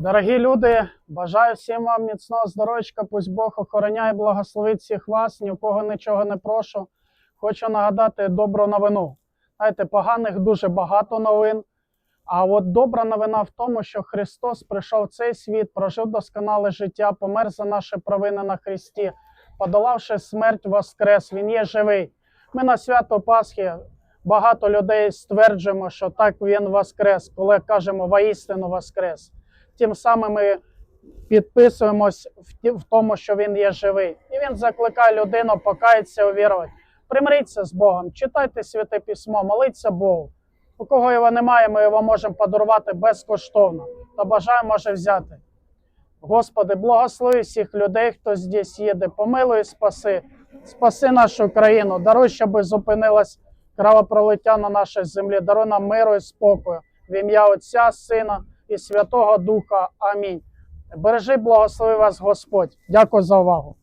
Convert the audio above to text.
Дорогі люди, бажаю всім вам міцного здоров'ячка. Пусть Бог охороняє, благословить всіх вас, ні у кого нічого не прошу. Хочу нагадати добру новину. Знаєте, поганих дуже багато новин. А от добра новина в тому, що Христос прийшов в цей світ, прожив досконале життя, помер за наші провини на Христі, подолавши смерть, воскрес. Він є живий. Ми на свято Пасхи багато людей стверджуємо, що так він воскрес, коли кажемо воістину воскрес. Тим самим ми підписуємось в, тому, що він є живий. І він закликає людину покаятися, увірувати. Примиріться з Богом, читайте святе письмо, моліться Богу. У кого його немає, ми його можемо подарувати безкоштовно. Та бажаю може взяти. Господи, благослови всіх людей, хто здесь їде, помилуй, спаси, спаси нашу країну, даруй, щоб зупинилась кровопролиття на нашій землі, даруй нам миру і спокою. В ім'я Отця, Сина і Святого Духа. Амінь. Бережи, благослови вас Господь. Дякую за увагу.